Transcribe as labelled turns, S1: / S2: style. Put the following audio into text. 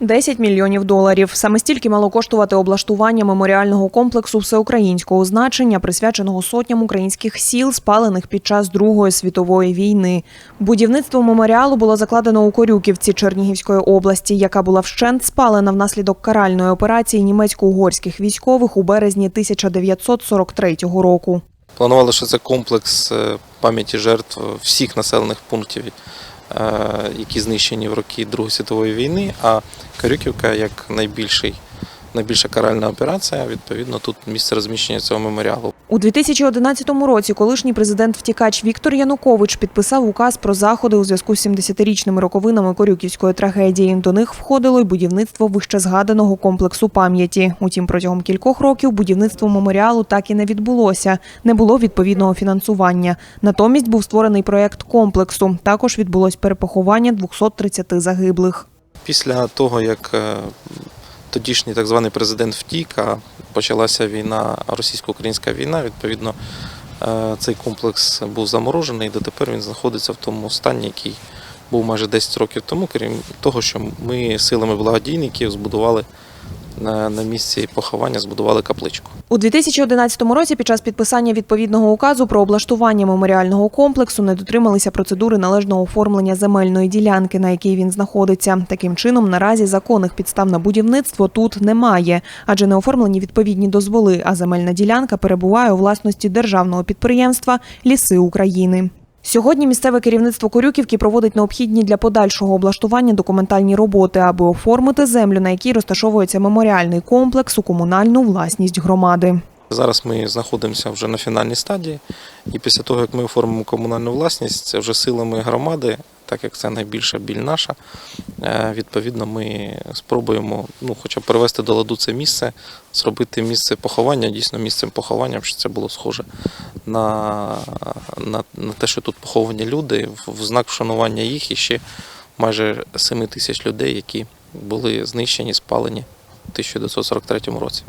S1: 10 мільйонів доларів. Саме стільки мало коштувати облаштування меморіального комплексу всеукраїнського значення, присвяченого сотням українських сіл, спалених під час Другої світової війни. Будівництво меморіалу було закладено у Корюківці Чернігівської області, яка була вщент спалена внаслідок каральної операції німецько-угорських військових у березні 1943 року.
S2: Планували, що це комплекс е, пам'яті жертв всіх населених пунктів, які знищені в роки Другої світової війни. А Карюківка як найбільший, найбільша каральна операція, відповідно, тут місце розміщення цього меморіалу.
S1: У 2011 році колишній президент-втікач Віктор Янукович підписав указ про заходи у зв'язку з 70-річними роковинами Корюківської трагедії. До них входило й будівництво вищезгаданого комплексу пам'яті. Утім, протягом кількох років будівництво меморіалу так і не відбулося. Не було відповідного фінансування. Натомість був створений проєкт комплексу. Також відбулось перепоховання 230 загиблих.
S2: Після того, як е, тодішній так званий президент втік, а почалася війна, російсько-українська війна, відповідно, е, цей комплекс був заморожений, і дотепер він знаходиться в тому стані, який був майже 10 років тому, крім того, що ми силами благодійників збудували на, місці поховання, збудували капличку.
S1: У 2011 році під час підписання відповідного указу про облаштування меморіального комплексу не дотрималися процедури належного оформлення земельної ділянки, на якій він знаходиться. Таким чином, наразі законних підстав на будівництво тут немає, адже не оформлені відповідні дозволи, а земельна ділянка перебуває у власності державного підприємства Ліси України. Сьогодні місцеве керівництво Корюківки проводить необхідні для подальшого облаштування документальні роботи, аби оформити землю, на якій розташовується меморіальний комплекс у комунальну власність громади.
S2: Зараз ми знаходимося вже на фінальній стадії, і після того, як ми оформимо комунальну власність, це вже силами громади, так як це найбільша біль наша. е, Відповідно, ми спробуємо ну, хоча б привести до ладу це місце, зробити місце поховання дійсно місцем поховання, щоб це було схоже на, на, на те, що тут поховані люди, в, в знак вшанування їх і ще майже 7 тисяч людей, які були знищені, спалені у 1943 році.